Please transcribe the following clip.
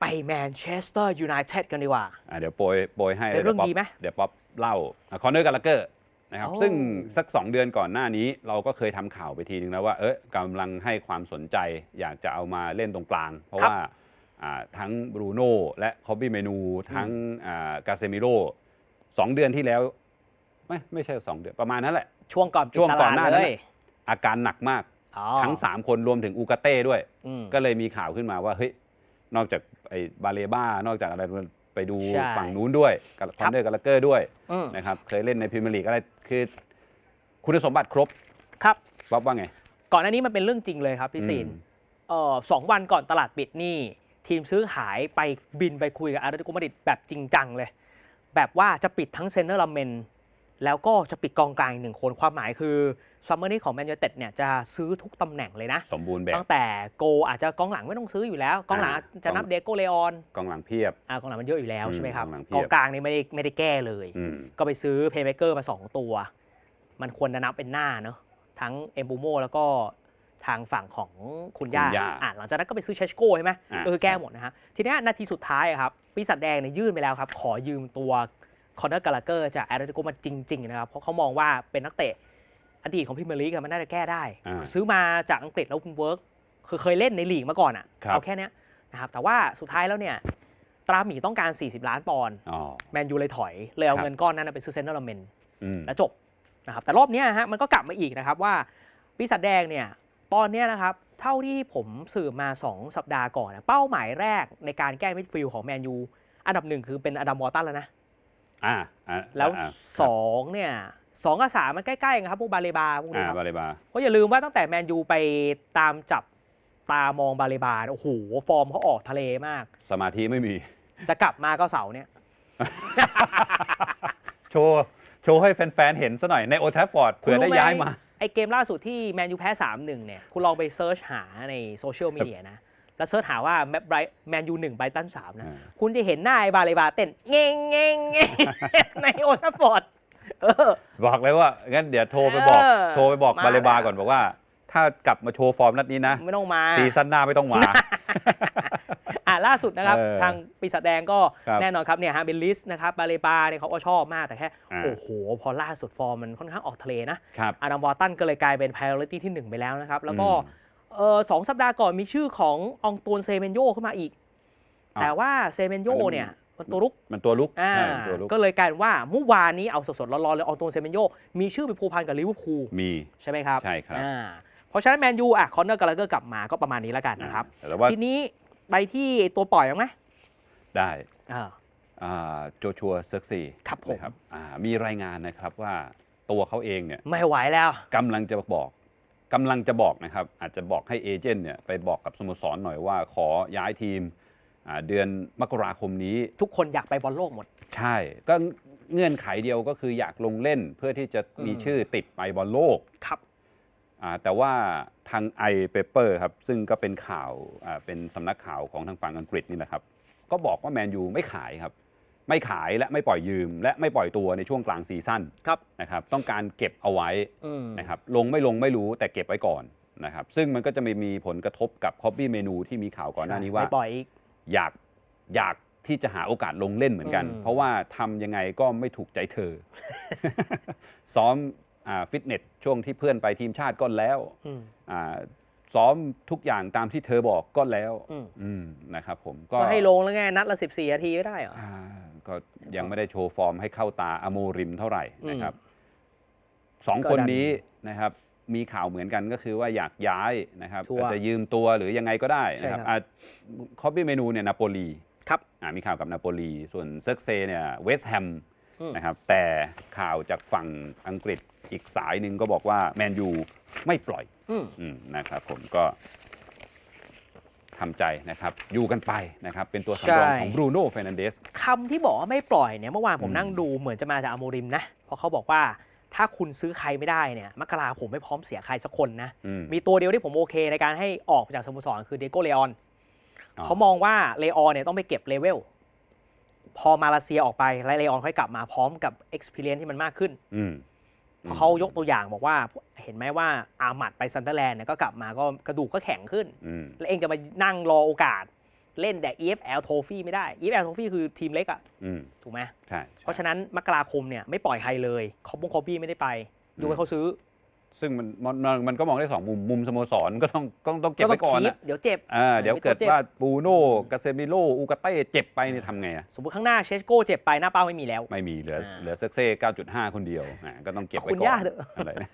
ไปแมนเชสเตอร์ยูไนเต็ดกันดีกว่า อะเดี๋ยวโปรยโปรยให้เป็นเรื่องยวป๊ปดีไหมเดี๋ยวป๊อปเล่าคอนเนอร์กาลเกอร์นะครับ โอ้ ซึ่งสัก 2 เดือนก่อนหน้านี้เราก็เคยทำข่าวไปทีนึงแล้วว่า เอ๊ะกำลังให้ความสนใจอยากจะเอามาเล่นตรงกลาง เพราะครับว่าอ่าทั้งบรูโน่และคอบบี้เมนู ทั้งกาเซมิโร่สองเดือนที่แล้ว ไม่ไม่ใช่ 2 เดือนประมาณนั้นแหละ ช่วงก่อนปิดช่วงตก่อลานดหน้านั้เลนยน่ะ อาการหนักมาก อ๋อทั้ง 3 คนรวมถึงอูกาเต้ด้วย อืม ก็เลยมีข่าวขึ้นมาว่าเฮ้ยนอกจาก ไอ้บาเลบ้านอกจากอะไรไปดูใช่ฝั่งนู้นด้วยกับคอนเนอร์กาลเกอร์ด้วยอืม นะครับเคยเล่นในพรีเมียร์ลีกอะไรคือ คุณสมบัติครบครับบ๊อบว่าไง ก่อนหน้านี้มันเป็นเรื่องจริงเลยครับพี่ซีนอืม เอ่อสองวันก่อนตลาดปิดนี่ ทีมซื้อขายไปบินไปคุยกับอาร์เตติโกมาดริดแบบจริงจังเลย แบบว่าจะปิดทั้งเซนเตอร์ลาเมน แล้วก็จะปิดกองกลางอีกหนึ่งคนความหมายคือซัมเมอร์นี้ของแมนยูเต็ดเนี่ยจะซื้อทุกตำแหน่งเลยนะ สมบูรณ์แบบ ตั้งแต่โกอาจจะกองหลังไม่ต้องซื้ออยู่แล้ว กองหลังอ่าจะนับกองเดโกเลออนกองหลังเพียบอ่ากองหลังมันเยอะอยู่แล้วอืมใช่ไหมครับกองหลังเพียบกองกลางนี่ไม่ได้ไม่ได้แก้เลยอืมก็ไปซื้อเพย์เม k เกอร์มา 2 ตัว มันควรจะนับเป็นหน้าเนอะทั้งเอมบูโมแล้วก็ทางฝั่งของคุณย่าคุณย่าอะหลังจากนั้นก็ไปซื้อเชชโก้ใช่ไหมอ่าก็คือแก้หมดนะฮะทีเนี้ยนาทีสุดท้ายอะครับปีศาจแดงเนี่ยยื่นไปแล้วครับ ขอยืมตัว คอนเนอร์กาลาเกอร์จากแอตเลติโกมาจริง ๆ นะครับ เพราะเขามองว่าเป็นนักเตะอดีตของพรีเมียร์ลีกอะมันน่าจะแก้ได้อ่าซื้อมาจากอังกฤษแล้วเวิร์กคือเคยเล่นในลีกมาก่อนอะครับเอาแค่เนี้ยนะครับแต่ว่าสุดท้ายแล้วเนี่ยตราหมีต้องการ 40 ล้านปอนด์อ๋อแมนยูเลยถอย เลยเอาครับเงินก้อนนั้นนะไปซื้อเซนเตอร์ลาเมนอืมแล้วจบนะครับแต่รอบเนี้ยฮะมันก็กลับมาอีกนะครับว่าปีศาจแดงเนี่ยตอนเนี้ยนะครับเท่าที่ผมสืบมา 2 สัปดาห์ก่อนนะเป้าหมายแรกในการแก้มิดฟิลด์ของแมนยูอันดับหนึ่งคือเป็นอดัมวอร์ตันแล้วนะ อ่าอ่าแล้วอ่าสองเนี่ยสองกับสามมันใกล้ๆกันครับพวกบาเลบาพวกอ่านี้ครับบาเลบา เพราะอย่าลืมว่าตั้งแต่แมนยูไปตามจับตามองบาเลบาโอ้โหฟอร์มเขาออกทะเลมาก สมาธิไม่มี จะกลับมาก็เสาร์เนี่ย โชว์โชว์ให้แฟนๆ เห็นซะหน่อยในโอท a ฟฟอร์ดเผื่อได้ย้ายมาไอเกมล่าสุดที่แมนยูแพ้ 3-1 เนี่ย คุณลองไปเซิร์ชหาในโซเชียลมีเดียนะ แล้วเซิร์ชหาว่าแมนยูหนึ่งไบตันสามนะอ่าคุณจะเห็นหน้าไอบาเลบาเต้นเงงเงงเงงในโอทัฟฟอร์ดเออ บอกเลยว่างั้นเดี๋ยวโทรไปบอก เออโทรไปบอกมา บาเลบาแล้วก่อนบอกว่า ถ้ากลับมาโชว์ฟอร์มนัดนี้นะไม่ต้องมา ซีซั่นหน้าไม่ต้องมา อะล่าสุดนะครับเออทางปีศาจแดงก็ครับแน่นอนครับเนี่ยฮะเบนลิสนะครับบาเลบาเนี่ยเขาก็ชอบมากแต่แค่ อ่า โอ้โห พอล่าสุดฟอร์มมันค่อนข้างออกทะเลนะ ครับ อาดัมวอร์ตันก็เลยกลายเป็น priority ที่ 1 ไปแล้วนะครับ แล้วก็อืมเออสองสัปดาห์ก่อนมีชื่อขององตวนเซเมนโยขึ้นมาอีก อ้าว แต่ว่าเซเมนโยอันนั้นเนี่ยมันตัวรุกมันตัวลุกอ่าใช่ตัวลุกก็เลยกลายเป็นว่าเมื่อวานนี้เอาสดๆร้อนๆเลยองตวนเซเมนโยมีชื่อไปผูกพันกับลิเวอร์พูลมี ใช่ไหมครับใช่ครับ อ่าเพราะฉะนั้นแมนยูอะคอนเนอร์กาลาเกอร์กลับมาก็ประมาณนี้แล้วกันนะครับอ่าแต่ว่าทีนี้ไปที่ตัวปล่อยยังไหมได้อ่า อ่าโจชัวเซิร์กซีครับผม นะครับอ่ามีรายงานนะครับว่าตัวเขาเองเนี่ยไม่ไหวแล้ว กำลังจะบอก กำลังจะบอกนะครับ อาจจะบอกให้เอเจนต์เนี่ยไปบอกกับสโมสรหน่อยว่าขอย้ายทีมอ่าเดือนมกราคมนี้ ทุกคนอยากไปบอลโลกหมด ใช่ ก็เงื่อนไขเดียวก็คืออยากลงเล่นเพื่อที่จะมีอืมชื่อติดไปบอลโลกครับ อ่าแต่ว่าทางไอเปเปอร์ครับ ซึ่งก็เป็นข่าวอ่าเป็นสำนักข่าวของทางฝั่งอังกฤษนี่นะครับ ก็บอกว่าแมนยูไม่ขายครับ ไม่ขายและไม่ปล่อยยืม และไม่ปล่อยตัวในช่วงกลางซีซั่นครับนะครับต้องการเก็บเอาไว้อืม นะครับลงไม่ลงไม่รู้แต่เก็บไว้ก่อนนะครับซึ่งมันก็จะไม่มีผลกระทบกับคอบบี้เมนูที่มีข่าวก่อนหน้านี้ว่า ไม่ปล่อยอีก อยากอยากที่จะหาโอกาสลงเล่นเหมือนกัน อืม เพราะว่าทำยังไงก็ไม่ถูกใจเธอ ซ้อมอ่าฟิตเนสช่วงที่เพื่อนไปทีมชาติก็แล้วอืม อ่าซ้อมทุกอย่างตามที่เธอบอกก็แล้วอืม อืมนะครับผมก็ก็ให้ลงแล้วไงนัดละ 14นาทีก็ได้เหรอ อ่า ก็ยังไม่ได้โชว์ฟอร์มให้เข้าตาอโมริมเท่าไหร่นะครับสองก็คนดันนี้นะครับ มีข่าวเหมือนกันก็คือว่าอยากย้ายนะครับชัวร์อาจจะยืมตัวหรือยังไงก็ได้นะครับใช่ครับ คอบบี้เมนูเนี่ยนาโปลีครับ อ่ามีข่าวกับนาโปลี ส่วนเซิร์กเซเนี่ยเวสต์แฮมอืม นะครับ แต่ข่าวจากฝั่งอังกฤษอีกสายหนึ่งก็บอกว่าแมนยูไม่ปล่อยอืม อืมนะครับผมก็ ทำใจนะครับ อยู่กันไปนะครับ เป็นตัวสำรองของบรูโน่เฟรนันเดสคำที่บอกว่าไม่ปล่อยเนี่ยเมื่อวานผมอืมนั่งดูเหมือนจะมาจากอโมริมนะ เพราะเขาบอกว่าถ้าคุณซื้อใครไม่ได้เนี่ยมกราผมไม่พร้อมเสียใครสักคนนะอืมมีตัวเดียวที่ผมโอเคในการให้ออกจากสโมสรคือเดโกเลออนอ๋อเขามองว่าเลออนเนี่ยต้องไปเก็บเลเวลพอมาเลเซียออกไปแล้วเลออนค่อยกลับมาพร้อมกับ experience ที่มันมากขึ้นอืม เพราะเขายกตัวอย่างบอกว่าเห็นไหมว่าอาหมัดไปซันเดอร์แลนด์เนี่ยก็กลับมาก็กระดูกก็แข็งขึ้นอืมแล้วเองจะมานั่งรอโอกาสเล่นแต่ EFL Trophy ไม่ได้ EFL Trophy คือทีมเล็กอะอืมถูกไหมใช่เพราะฉะนั้นมกราคมเนี่ยไม่ปล่อยใครเลยคอปบงคอปปี้ไม่ได้ไปยกเว้นเขาซื้อ ซึ่งมันมันมันมันก็มองได้สองมุมมุมสโมสรก็ต้องก็ต้องเก็บต้ไว้องก่อนคีนะปเดี๋ยวเจ็บอ่าเดี๋ยวไม่เกิดต้องเจ็บว่าบูโน่กาเซมิโลอูกาเต้เจ็บไปเนี่ยทำไงอะสมมติข้างหน้าเชสโก้เจ็บไปหน้าเป้าไม่มีแล้ว ไม่มีเหลืออ่าเหลือเซ็กเซ่9.5คนเดียวอ่าก็ต้องเก็บไว้คุณก่อนย่าเถอะอะไรนะ